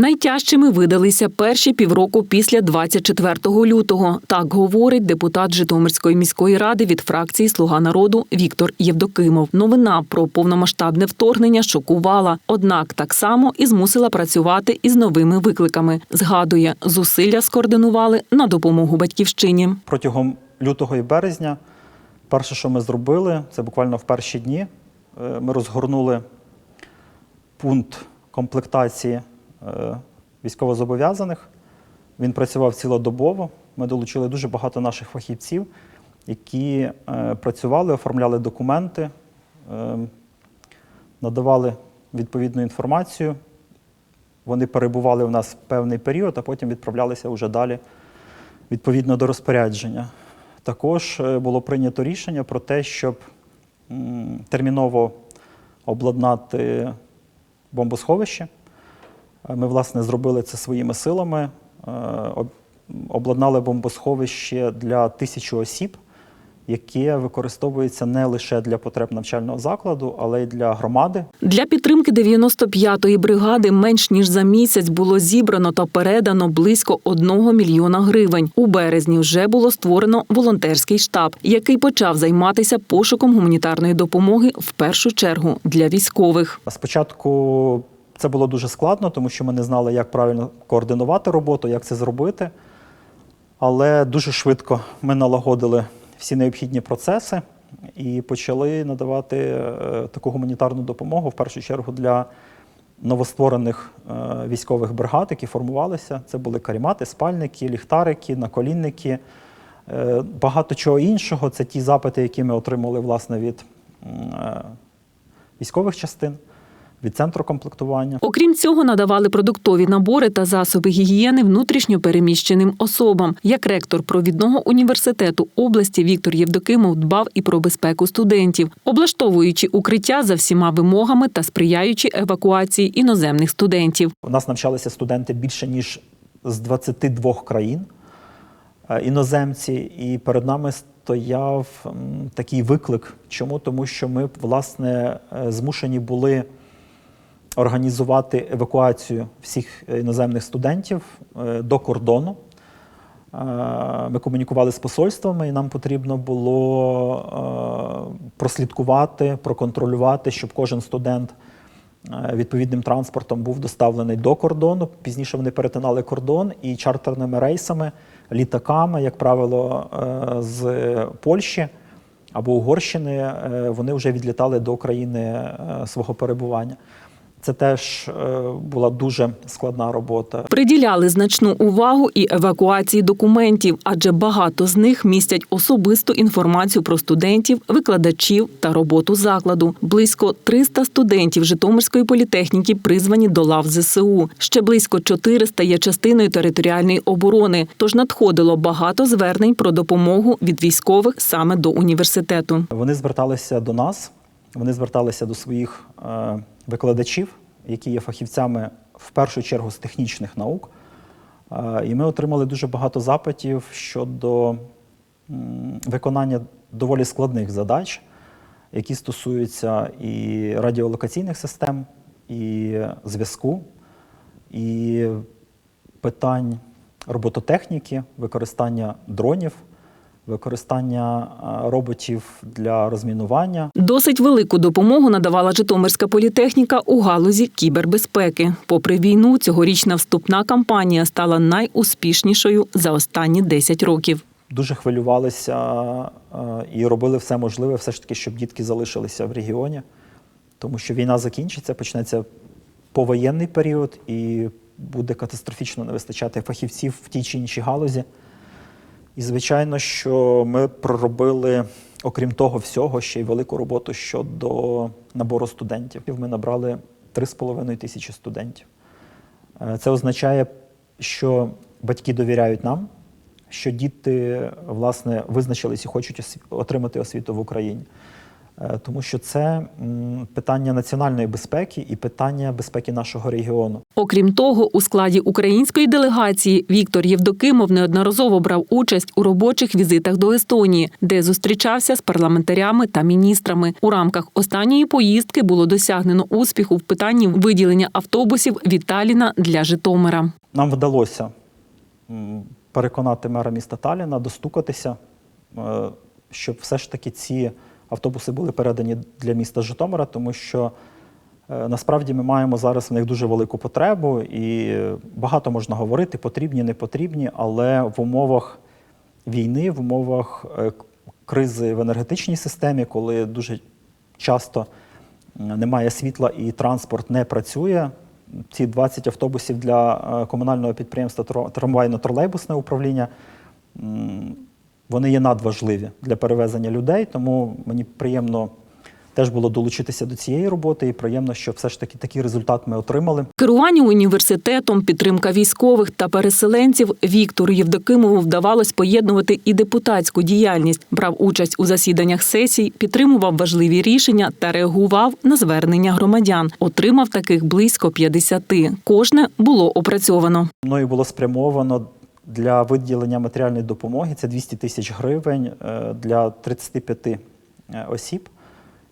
Найтяжчими видалися перші півроку після 24 лютого. Так говорить депутат Житомирської міської ради від фракції Слуга народу Віктор Євдокимов. Новина про повномасштабне вторгнення шокувала, однак так само і змусила працювати із новими викликами. Згадує, зусилля скоординували на допомогу батьківщині. Протягом лютого і березня перше, що ми зробили, це буквально в перші дні. е, Ми розгорнули пункт комплектації військовозобов'язаних. Він працював цілодобово. Ми долучили дуже багато наших фахівців, які е, працювали, оформляли документи, е, надавали відповідну інформацію. Вони перебували у нас певний період, а потім відправлялися вже далі відповідно до розпорядження. Також е, було прийнято рішення про те, щоб терміново обладнати бомбосховище. Ми, власне, зробили це своїми силами. Е, Обладнали бомбосховище для тисячі осіб, яке використовується не лише для потреб навчального закладу, але й для громади. Для підтримки 95-ї бригади менш ніж за місяць було зібрано та передано близько 1 мільйона гривень. У березні вже було створено волонтерський штаб, який почав займатися пошуком гуманітарної допомоги в першу чергу для військових. Спочатку це було дуже складно, тому що ми не знали, як правильно координувати роботу, як це зробити. Але дуже швидко ми налагодили всі необхідні процеси і почали надавати е, таку гуманітарну допомогу в першу чергу для новостворених е, військових бригад, які формувалися. Це були карімати, спальники, ліхтарики, наколінники, е, багато чого іншого. Це ті запити, які ми отримали власне від військових частин, від центру комплектування. Окрім цього, надавали продуктові набори та засоби гігієни внутрішньо переміщеним особам. Як ректор провідного університету області Віктор Євдокимов дбав і про безпеку студентів, облаштовуючи укриття за всіма вимогами та сприяючи евакуації іноземних студентів. У нас навчалися студенти більше ніж з 22 країн е, іноземці, і перед нами стояв такий виклик. Чому? Тому що ми, власне, е, змушені були організувати евакуацію всіх іноземних студентів е, до кордону. Е, Ми комунікували з посольствами, і нам потрібно було е, прослідкувати, проконтролювати, щоб кожен студент е, відповідним транспортом був доставлений до кордону. Пізніше вони перетинали кордон і чартерними рейсами, літаками, як правило, е, з Польщі або Угорщини, е, вони вже відлітали до країни е, свого перебування. Це теж е, була дуже складна робота. Приділяли значну увагу і евакуації документів, адже багато з них містять особисту інформацію про студентів, викладачів та роботу закладу. Близько 300 студентів Житомирської політехніки призвані до лав ЗСУ. Ще близько 400 є частиною територіальної оборони. Тож надходило багато звернень про допомогу від військових саме до університету. Вони зверталися до нас, вони зверталися до своїх е, викладачів, які є фахівцями в першу чергу з технічних наук. Е, і ми отримали дуже багато запитів щодо виконання доволі складних задач, які стосуються і радіолокаційних систем, і зв'язку, і питань робототехніки, використання дронів, використання е, роботів для розмінування. Досить велику допомогу надавала Житомирська політехніка у галузі кібербезпеки. Попри війну, цьогорічна вступна кампанія стала найуспішнішою за останні 10 років. Дуже хвилювалися е, і робили все можливе, все ж таки, щоб дітки залишилися в регіоні, тому що війна закінчиться, почнеться повоєнний період і буде катастрофічно не вистачати фахівців в тій чи іншій галузі. І, звичайно, що ми проробили, окрім того всього, ще й велику роботу щодо набору студентів. Ми набрали 3,5 тисячі студентів. Е, Це означає, що батьки довіряють нам, що діти власне визначились і хочуть отримати освіту в Україні. Е, Тому що це питання національної безпеки і питання безпеки нашого регіону. Окрім того, у складі української делегації Віктор Євдокимов неодноразово брав участь у робочих візитах до Естонії, де зустрічався з парламентарями та міністрами. У рамках останньої поїздки було досягнено успіху в питанні виділення автобусів від Таліна для Житомира. Нам вдалося переконати мера міста Таліна, достукатися, е, щоб все ж таки ці автобуси були передані для міста Житомира, тому що е, насправді ми маємо зараз в них дуже велику потребу, і багато можна говорити, потрібні, не потрібні, але в умовах війни, в умовах е, кризи в енергетичній системі, коли дуже часто немає світла і транспорт не працює. Ці 20 автобусів для е, комунального підприємства трамвайно-тролейбусне управління вони є надважливі для перевезення людей, тому мені приємно теж було долучитися до цієї роботи, і приємно, що все ж таки такий результат ми отримали. Керування університетом, підтримка військових та переселенців Віктору Євдокимову вдавалось поєднувати і депутатську діяльність. Брав участь у засіданнях сесій, підтримував важливі рішення та реагував на звернення громадян. Отримав таких близько 50. Кожне було опрацьовано. Мною було спрямовано для виділення матеріальної допомоги. Це 200 тисяч гривень е, для 35 е, осіб.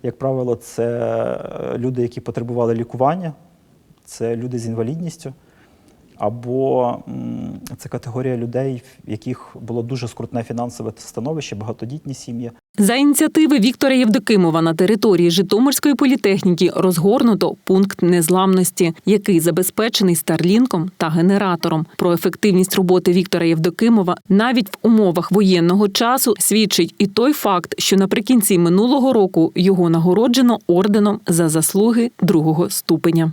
Як правило, це е, люди, які потребували лікування, це люди з інвалідністю, або це категорія людей, в яких було дуже скрутне фінансове становище, багатодітні сім'ї. За ініціативи Віктора Євдокимова на території Житомирської політехніки розгорнуто пункт незламності, який забезпечений старлінком та генератором. Про ефективність роботи Віктора Євдокимова навіть в умовах воєнного часу свідчить і той факт, що наприкінці минулого року його нагороджено орденом за заслуги другого ступеня.